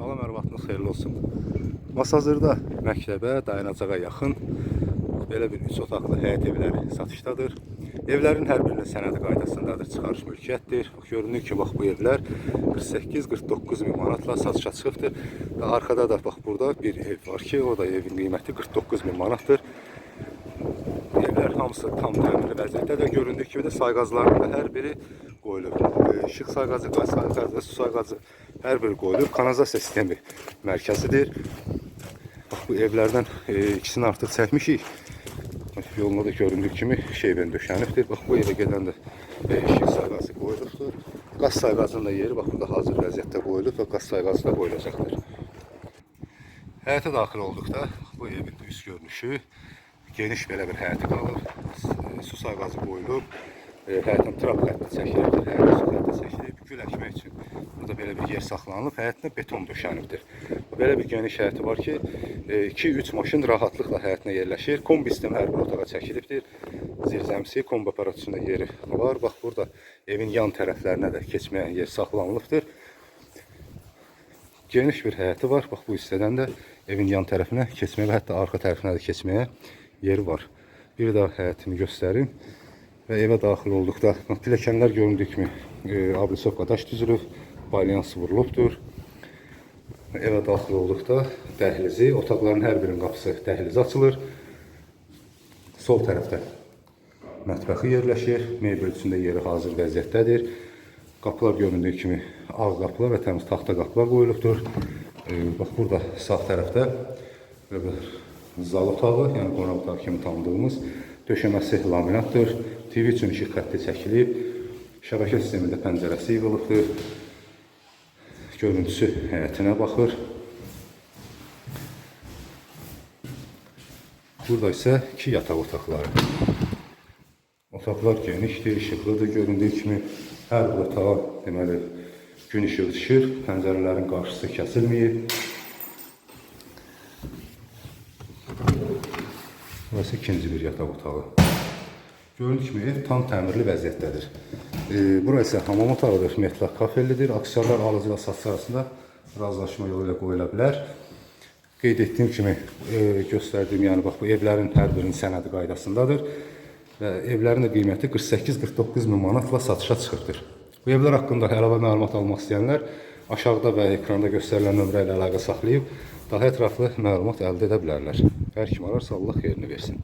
Salam, hər vaxtınız xeyirli olsun. Masazırda məktəbə, dayanacağa yaxın belə bir üç otaqlı həyət evləri satışdadır. Evlərin hər birinin sənədi qaydasındadır, çıxarış mülkiyyətdir. Görünür ki, bax bu evlər 48-49 min manatla satışa çıxıbdır. Və arkada da bax burada bir ev var ki, o da evin qiyməti 49 min manatdır. Evlər hamısı tam təmirli vəziyyətdədir. Göründüyü kimi də sayğacların da hər biri qoyulub. İşıq sayğacı, qaz sayğacı, su sayğacı hər biri qoyulub. Kanalizasiya sistemi mərkəzidir. Bax bu evlərdən e, ikisini artıq çəkmişik. Yolunda da göründüyü kimi şeybən döşənibdir. Bax bu evə gedən də e, işıq sayğacı qoyulubdur. Qaz sayğacının da yeri bax burada hazır vəziyyətdə qoyulub və qaz sayğacı da qoyulacaqdır. Həyətə daxil olduqda bu evin üst görünüşü geniş belə bir həyəti qalır. S- Su sayğacı qoyulub. E, həyətin trap xətti çəkilib, həyətin su xətti çəkilib. Gül əkmək üçün burada belə bir yer saxlanılıb. Həyətinə beton döşənibdir. Belə bir geniş həyəti var ki, 2-3 maşın rahatlıqla həyətinə yerləşir. Kombi sistemi hər bir otağa çəkilibdir. Zirzəmisi, kombi aparat üçün də yeri var. Bax burada evin yan tərəflərinə də keçməyə yer saxlanılıbdır. Geniş bir həyəti var. Bax bu hissədən də evin yan tərəfinə keçməyə və hətta arxa tərəfinə də keçməyə yeri var. Bir daha həyətini göstərim. Və evə daxil olduqda pilləkənlər göründüyü kimi e, ablisovka daş düzülüb, balyans vurulubdur. Evə daxil olduqda dəhlizi, otaqların hər birinin qapısı dəhliz açılır. Sol tərəfdə mətbəxi yerləşir. Mebel üçün də yeri hazır vəziyyətdədir. Qapılar göründüyü kimi ağ qapılar və təmiz taxta qapılar qoyulubdur. E, bax burada sağ tərəfdə bir zal otağı, yəni qonaq otağı kimi tanıdığımız döşəməsi laminatdır. TV üçün işıq xətti çəkilib. Şəbəkə sistemində pəncərəsi yığılıbdır. Görüntüsü həyətinə baxır. Burada isə iki yataq otaqları. Otaqlar genişdir, işıqlıdır. Göründüyü kimi hər otağa deməli gün işığı düşür. Pəncərələrin qarşısı kəsilməyib. Burası ikinci bir yataq otağı. Göründüyü kimi ev tam təmirli vəziyyətdədir. E, bura isə hamam otağıdır, metlaq kafellidir. Aksiyonlar alıcı və satıcı arasında razılaşma yolu ilə qoyula bilər. Qeyd etdiyim kimi e, göstərdiyim, yəni bax bu evlərin hər birinin sənədi qaydasındadır və evlərin də qiyməti 48-49 min manatla satışa çıxıbdır. Bu evlər haqqında əlavə məlumat almaq istəyənlər aşağıda və ekranda göstərilən nömrə ilə əlaqə saxlayıb daha ətraflı məlumat əldə edə bilərlər. Hər kim ararsa Allah xeyrini versin.